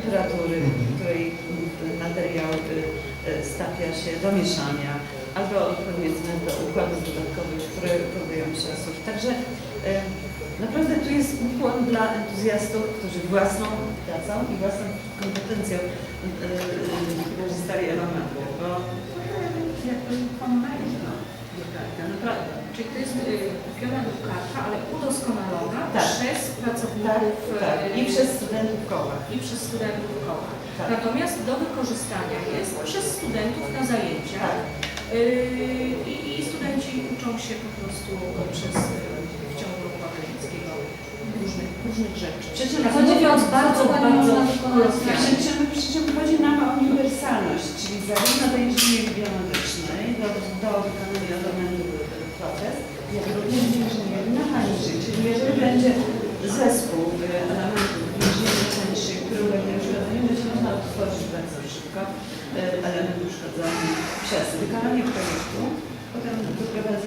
temperatury, Mhm. której materiał y, y, stapia się do mieszania, albo powiedzmy do układów dodatkowych, które podają się. Także y, naprawdę tu jest ukłon dla entuzjastów, którzy własną pracą i własną kompetencją y, y, korzystali elementu, bo jakby pomagali no, naprawdę. Czyli to jest kupiona drukarka, ale przez Tak, tak. I przez studentów koła. i przez studentów koła. Tak. Natomiast do wykorzystania jest przez studentów na zajęciach. Tak. Y, I, studenci uczą się po prostu przez y, w ciągu roku akademickiego różnych, różnych rzeczy. Przy czym chodzi mówiąc bardzo, bardzo Przy czym, przy czym chodzi nam o uniwersalność, czyli zarówno do inżynierii biometycznej, do, do wykonania elementu protez, jak również do elementów w inżynierii mechanicznej, który ulegnie uszkodzeniu, będzie można odtworzyć bardzo szybko y, element uszkodzony przez wykonanie projektu,